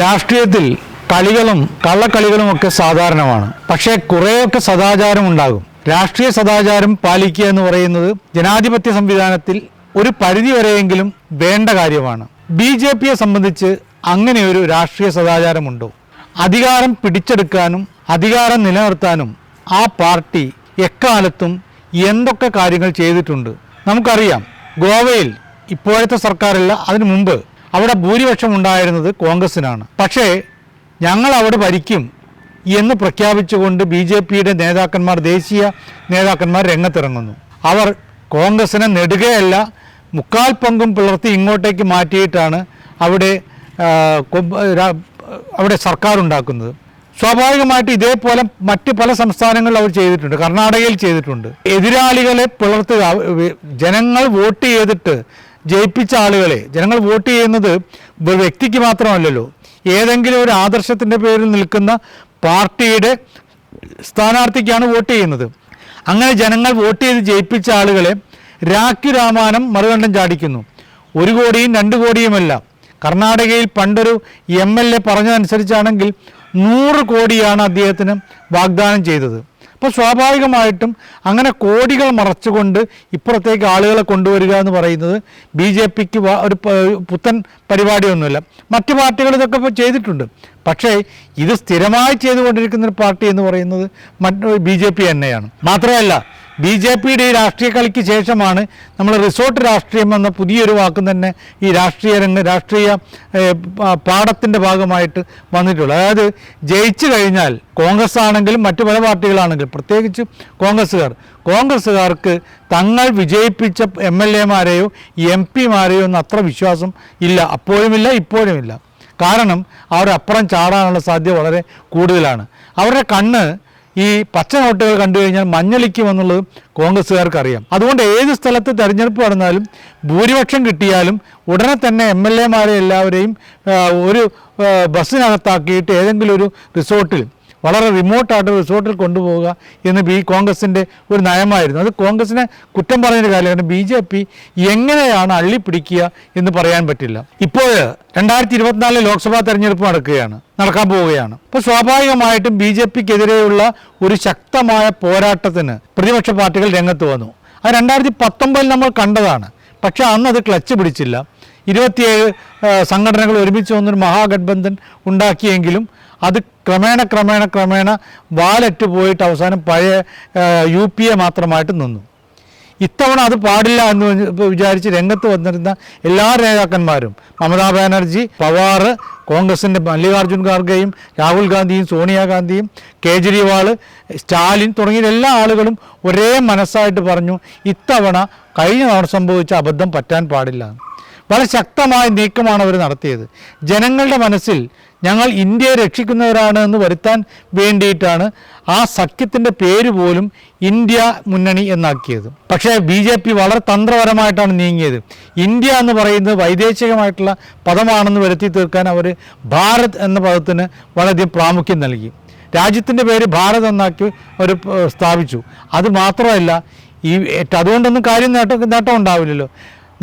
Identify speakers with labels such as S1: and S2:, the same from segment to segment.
S1: രാഷ്ട്രീയത്തിൽ കളികളും കള്ളക്കളികളും ഒക്കെ സാധാരണമാണ്. പക്ഷേ കുറേയൊക്കെ സദാചാരം ഉണ്ടാകും രാഷ്ട്രീയ സദാചാരം പാലിക്കുക എന്ന് പറയുന്നത് ജനാധിപത്യ സംവിധാനത്തിൽ ഒരു പരിധി വരെയെങ്കിലും വേണ്ട കാര്യമാണ്. ബി ജെ പിയെ സംബന്ധിച്ച് അങ്ങനെ ഒരു രാഷ്ട്രീയ സദാചാരമുണ്ടോ? അധികാരം പിടിച്ചെടുക്കാനും അധികാരം നിലനിർത്താനും ആ പാർട്ടി എക്കാലത്തും എന്തൊക്കെ കാര്യങ്ങൾ ചെയ്തിട്ടുണ്ട് നമുക്കറിയാം. ഗോവയിൽ ഇപ്പോഴത്തെ സർക്കാരല്ല അതിനു മുമ്പ് അവിടെ ഭൂരിപക്ഷം ഉണ്ടായിരുന്നത് കോൺഗ്രസിനാണ് പക്ഷേ ഞങ്ങൾ അവിടെ ഭരിക്കും എന്ന് പ്രഖ്യാപിച്ചുകൊണ്ട് ബി ജെ പിയുടെ നേതാക്കന്മാർ ദേശീയ നേതാക്കന്മാർ രംഗത്തിറങ്ങുന്നു. അവർ കോൺഗ്രസിനെ നെടുകയല്ല മുക്കാൽ പങ്കും പിളർത്തി ഇങ്ങോട്ടേക്ക് മാറ്റിയിട്ടാണ് അവിടെ അവിടെ സർക്കാർ ഉണ്ടാക്കുന്നത്. സ്വാഭാവികമായിട്ട് ഇതേപോലെ മറ്റ് പല സംസ്ഥാനങ്ങളിൽ അവർ ചെയ്തിട്ടുണ്ട്. കർണാടകയിൽ ചെയ്തിട്ടുണ്ട്. എതിരാളികളെ പിളർത്തുക ജനങ്ങൾ വോട്ട് ചെയ്തിട്ട് ജയിപ്പിച്ച ആളുകളെ ജനങ്ങൾ വോട്ട് ചെയ്യുന്നത് ഒരു വ്യക്തിക്ക് മാത്രമല്ലല്ലോ. ഏതെങ്കിലും ഒരു ആദർശത്തിന്റെ പേരിൽ നിൽക്കുന്ന പാർട്ടിയുടെ സ്ഥാനാർത്ഥിക്കാണ് വോട്ട് ചെയ്യുന്നത്. അങ്ങനെ ജനങ്ങൾ വോട്ട് ചെയ്ത് ജയിപ്പിച്ച ആളുകളെ രാഖി രാമാനം മറുകണ്ഠം ചാടിക്കുന്നു. ഒരു കോടിയും രണ്ട് കോടിയുമല്ല. കർണാടകയിൽ പണ്ടൊരു എം എൽ എ പറഞ്ഞതനുസരിച്ചാണെങ്കിൽ നൂറ് കോടിയാണ് അദ്ദേഹത്തിന് വാഗ്ദാനം ചെയ്തത്. അപ്പോൾ സ്വാഭാവികമായിട്ടും അങ്ങനെ കോടികൾ മറച്ചുകൊണ്ട് ഇപ്പുറത്തേക്ക് ആളുകളെ കൊണ്ടുവരിക എന്ന് പറയുന്നത് ബി ജെ പിക്ക് ഒരു പുത്തൻ പരിപാടിയൊന്നുമില്ല. മറ്റ് പാർട്ടികൾ ഇതൊക്കെ ചെയ്തിട്ടുണ്ട്. പക്ഷേ ഇത് സ്ഥിരമായി ചെയ്തുകൊണ്ടിരിക്കുന്ന ഒരു പാർട്ടി എന്ന് പറയുന്നത് മറ്റ് ബി ജെ പി തന്നെയാണ്. മാത്രമല്ല ബി ജെ പിയുടെ ഈ രാഷ്ട്രീയ കളിക്ക് ശേഷമാണ് നമ്മൾ റിസോർട്ട് രാഷ്ട്രീയം എന്ന പുതിയൊരു വാക്കും തന്നെ ഈ രാഷ്ട്രീയ രംഗ രാഷ്ട്രീയ പാഠത്തിന്റെ ഭാഗമായിട്ട് വന്നിട്ടുള്ളത്. അതായത് ജയിച്ചു കഴിഞ്ഞാൽ കോൺഗ്രസ് ആണെങ്കിലും മറ്റു പല പാർട്ടികളാണെങ്കിലും പ്രത്യേകിച്ച് കോൺഗ്രസ്സുകാർ കോൺഗ്രസ്സുകാർക്ക് തങ്ങൾ വിജയിപ്പിച്ച എം എൽ എമാരെയോ എം പിമാരെയോ ഒന്നും അത്ര വിശ്വാസം ഇല്ല. അപ്പോഴുമില്ല ഇപ്പോഴുമില്ല. കാരണം അവർ അപ്പുറം ചാടാനുള്ള സാധ്യത വളരെ കൂടുതലാണ്. അവരുടെ കണ്ണ് ഈ പച്ച നോട്ടുകൾ കണ്ടു കഴിഞ്ഞാൽ മഞ്ഞളിക്കുമെന്നുള്ളത് കോൺഗ്രസ്സുകാർക്ക് അറിയാം അതുകൊണ്ട് ഏത് സ്ഥലത്ത് തെരഞ്ഞെടുപ്പ് നടന്നാലും ഭൂരിപക്ഷം കിട്ടിയാലും ഉടനെ തന്നെ എം എൽ എമാരെ എല്ലാവരെയും ഒരു ബസ്സിനകത്താക്കിയിട്ട് ഏതെങ്കിലും ഒരു റിസോർട്ടിൽ വളരെ റിമോട്ടായിട്ട് റിസോർട്ടിൽ കൊണ്ടുപോവുക എന്ന് ബി കോൺഗ്രസിന്റെ ഒരു നയമായിരുന്നു. അത് കോൺഗ്രസിനെ കുറ്റം പറഞ്ഞൊരു കാര്യം കാരണം ബി ജെ പി എങ്ങനെയാണ് അള്ളിപ്പിടിക്കുക എന്ന് പറയാൻ പറ്റില്ല. ഇപ്പോൾ രണ്ടായിരത്തി ഇരുപത്തിനാലിൽ ലോക്സഭാ തെരഞ്ഞെടുപ്പ് നടക്കുകയാണ് നടക്കാൻ പോവുകയാണ്. അപ്പോൾ സ്വാഭാവികമായിട്ടും ബി ജെ പിക്കെതിരെയുള്ള ഒരു ശക്തമായ പോരാട്ടത്തിന് പ്രതിപക്ഷ പാർട്ടികൾ രംഗത്ത് വന്നു. അത് രണ്ടായിരത്തി പത്തൊമ്പതിൽ നമ്മൾ കണ്ടതാണ്. പക്ഷേ അന്ന് അത് ക്ലച്ച് പിടിച്ചില്ല. ഇരുപത്തിയേഴ് സംഘടനകൾ ഒരുമിച്ച് വന്നൊരു മഹാഗഡ്ബന്ധൻ ഉണ്ടാക്കിയെങ്കിലും അത് ക്രമേണ ക്രമേണ ക്രമേണ വാലറ്റ് പോയിട്ട് അവസാനം പഴയ യു പി എ മാത്രമായിട്ട് നിന്നു ഇത്തവണ അത് പാടില്ല എന്ന് വിചാരിച്ച് രംഗത്ത് വന്നിരുന്ന എല്ലാ നേതാക്കന്മാരും മമതാ ബാനർജി പവാർ കോൺഗ്രസിന്റെ മല്ലികാർജുൻ ഖാർഗെയും രാഹുൽ ഗാന്ധിയും സോണിയാഗാന്ധിയും കേജ്രിവാൾ സ്റ്റാലിൻ തുടങ്ങിയ എല്ലാ ആളുകളും ഒരേ മനസ്സായിട്ട് പറഞ്ഞു ഇത്തവണ കഴിഞ്ഞ തവണ സംഭവിച്ച അബദ്ധം പറ്റാൻ പാടില്ല. വളരെ ശക്തമായ നീക്കമാണ് അവർ നടത്തിയത്. ജനങ്ങളുടെ മനസ്സിൽ ഞങ്ങൾ ഇന്ത്യയെ രക്ഷിക്കുന്നവരാണ് എന്ന് വരുത്താൻ വേണ്ടിയിട്ടാണ് ആ സഖ്യത്തിന്റെ പേര് പോലും ഇന്ത്യ മുന്നണി എന്നാക്കിയത്. പക്ഷേ ബി ജെ പി വളരെ തന്ത്രപരമായിട്ടാണ് നീങ്ങിയത്. ഇന്ത്യ എന്ന് പറയുന്നത് വൈദേശികമായിട്ടുള്ള പദമാണെന്ന് വരുത്തി തീർക്കാൻ അവർ ഭാരത് എന്ന പദത്തിന് വളരെയധികം പ്രാമുഖ്യം നൽകി. രാജ്യത്തിന്റെ പേര് ഭാരത് എന്നാക്കി അവർ സ്ഥാപിച്ചു. അത് മാത്രമല്ല ഈ അതുകൊണ്ടൊന്നും കാര്യം നേട്ടം നേട്ടം ഉണ്ടാവില്ലല്ലോ.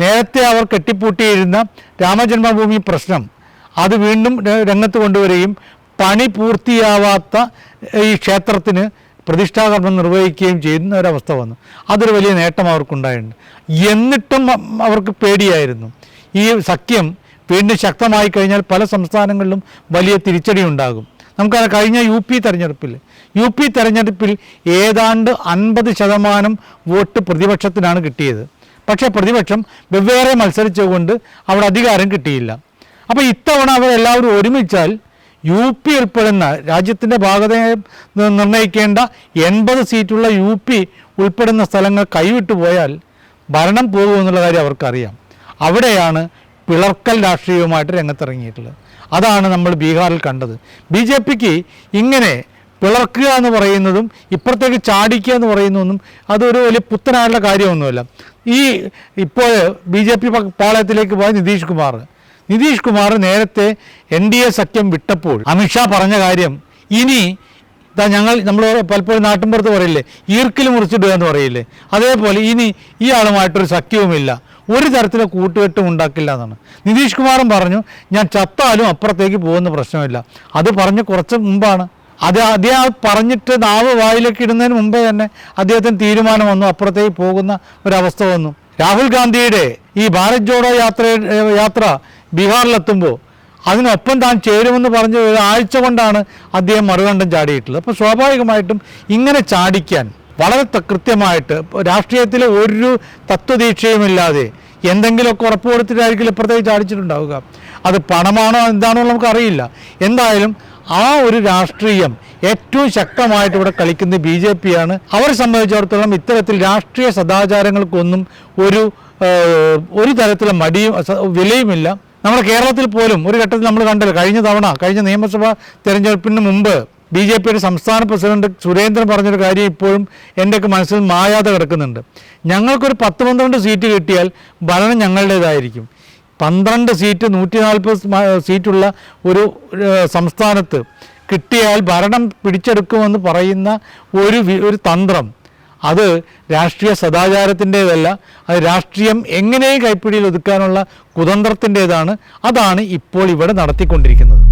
S1: നേരത്തെ അവർ കെട്ടിപ്പൂട്ടിയിരുന്ന രാമജന്മഭൂമി പ്രശ്നം അത് വീണ്ടും രംഗത്ത് കൊണ്ടുവരികയും പണി പൂർത്തിയാവാത്ത ഈ ക്ഷേത്രത്തിന് പ്രതിഷ്ഠാകർമ്മം നിർവഹിക്കുകയും ചെയ്യുന്ന ഒരവസ്ഥ വന്നു. അതൊരു വലിയ നേട്ടം അവർക്കുണ്ടായിട്ടുണ്ട്. എന്നിട്ടും അവർക്ക് പേടിയായിരുന്നു. ഈ സഖ്യം വീണ്ടും ശക്തമായി കഴിഞ്ഞാൽ പല സംസ്ഥാനങ്ങളിലും വലിയ തിരിച്ചടി ഉണ്ടാകും. നമുക്കത് കഴിഞ്ഞ യു പി തെരഞ്ഞെടുപ്പിൽ യു പി തെരഞ്ഞെടുപ്പിൽ ഏതാണ്ട് അൻപത് ശതമാനം വോട്ട് പ്രതിപക്ഷത്തിനാണ് കിട്ടിയത്. പക്ഷേ പ്രതിപക്ഷം വെവ്വേറെ മത്സരിച്ചുകൊണ്ട് അവിടെ അധികാരം കിട്ടിയില്ല. അപ്പോൾ ഇത്തവണ അവരെല്ലാവരും ഒരുമിച്ചാൽ യു പി ഉൾപ്പെടുന്ന രാജ്യത്തിന്റെ ഭാഗതയെ നിർണയിക്കേണ്ട എൺപത് സീറ്റുള്ള യു പി ഉൾപ്പെടുന്ന സ്ഥലങ്ങൾ കൈവിട്ടു പോയാൽ ഭരണം പോകുമെന്നുള്ള കാര്യം അവർക്കറിയാം. അവിടെയാണ് പിളർക്കൽ രാഷ്ട്രീയവുമായിട്ട് രംഗത്തിറങ്ങിയിട്ടുള്ളത്. അതാണ് നമ്മൾ ബീഹാറിൽ കണ്ടത്. ബി ജെ പിക്ക് ഇങ്ങനെ പിളർക്കുക എന്ന് പറയുന്നതും ഇപ്പുറത്തേക്ക് ചാടിക്കുക എന്ന് പറയുന്നതൊന്നും അതൊരു വലിയ പുത്തനായുള്ള കാര്യമൊന്നുമല്ല. ഈ ഇപ്പോൾ ബി ജെ പി പാളയത്തിലേക്ക് പോയ നിതീഷ് കുമാർ. നിതീഷ് കുമാർ നേരത്തെ എൻ ഡി എ സഖ്യം വിട്ടപ്പോൾ അമിത്ഷാ പറഞ്ഞ കാര്യം ഇനി ഇതാ ഞങ്ങൾ നമ്മൾ പലപ്പോഴും നാട്ടിൻപുറത്ത് പറയില്ലേ ഈർക്കിൽ മുറിച്ചിടുക എന്ന് പറയില്ലേ അതേപോലെ ഇനി ഈ ആളുമായിട്ടൊരു സഖ്യവുമില്ല ഒരു തരത്തിലെ കൂട്ടുകെട്ടും ഉണ്ടാക്കില്ല എന്നാണ്. നിതീഷ് കുമാറും പറഞ്ഞു ഞാൻ ചത്താലും അപ്പുറത്തേക്ക് പോകുന്ന പ്രശ്നമില്ല. അത് പറഞ്ഞ് കുറച്ച് മുമ്പാണ്. അത് അദ്ദേഹം പറഞ്ഞിട്ട് നാവ് വായിലേക്ക് ഇടുന്നതിന് മുമ്പേ തന്നെ അദ്ദേഹത്തിന് തീരുമാനം വന്നു. അപ്പുറത്തേക്ക് പോകുന്ന ഒരവസ്ഥ വന്നു. രാഹുൽ ഗാന്ധിയുടെ ഈ ഭാരത് ജോഡോ യാത്ര യാത്ര ബീഹാറിലെത്തുമ്പോൾ അതിനൊപ്പം താൻ ചേരുമെന്ന് പറഞ്ഞ ഒരു ആഴ്ച കൊണ്ടാണ് അദ്ദേഹം മറുകണ്ഠം ചാടിയിട്ടുള്ളത്. അപ്പോൾ സ്വാഭാവികമായിട്ടും ഇങ്ങനെ ചാടിക്കാൻ വളരെ കൃത്യമായിട്ട് രാഷ്ട്രീയത്തിലെ ഒരു തത്വദീക്ഷയുമില്ലാതെ എന്തെങ്കിലുമൊക്കെ ഉറപ്പ് കൊടുത്തിട്ടായിരിക്കും ഇപ്പുറത്തേക്ക് ചാടിച്ചിട്ടുണ്ടാവുക? അത് പണമാണോ എന്താണോ നമുക്കറിയില്ല എന്തായാലും ആ ഒരു രാഷ്ട്രീയം ഏറ്റവും ശക്തമായിട്ട് ഇവിടെ കളിക്കുന്നത് ബി ജെ പി ആണ്. അവരെ സംബന്ധിച്ചിടത്തോളം ഇത്തരത്തിൽ രാഷ്ട്രീയ സദാചാരങ്ങൾക്കൊന്നും ഒരു ഒരു തരത്തിലുള്ള മടിയും വിലയുമില്ല. നമ്മുടെ കേരളത്തിൽ പോലും ഒരു ഘട്ടത്തിൽ നമ്മൾ കണ്ടല്ലോ കഴിഞ്ഞ തവണ കഴിഞ്ഞ നിയമസഭാ തെരഞ്ഞെടുപ്പിന് മുമ്പ് ബി ജെ പിയുടെ സംസ്ഥാന പ്രസിഡന്റ് സുരേന്ദ്രൻ പറഞ്ഞൊരു കാര്യം ഇപ്പോഴും എന്റെയൊക്കെ മനസ്സിൽ മായാതെ കിടക്കുന്നുണ്ട്. ഞങ്ങൾക്കൊരു പത്ത് പന്ത്രണ്ട് സീറ്റ് കിട്ടിയാൽ ഭരണം ഞങ്ങളുടേതായിരിക്കും. പന്ത്രണ്ട് സീറ്റ് നൂറ്റി നാൽപ്പത് സീറ്റുള്ള ഒരു സംസ്ഥാനത്ത് കിട്ടിയാൽ ഭരണം പിടിച്ചെടുക്കുമെന്ന് പറയുന്ന ഒരു ഒരു തന്ത്രം. അത് രാഷ്ട്രീയ സദാചാരത്തിന്റേതല്ല അത് രാഷ്ട്രീയം എങ്ങനെയും കൈപ്പിടിയിൽ ഒതുക്കാനുള്ള കുതന്ത്രത്തിന്റേതാണ് അതാണ് ഇപ്പോൾ ഇവിടെ നടത്തിക്കൊണ്ടിരിക്കുന്നത്.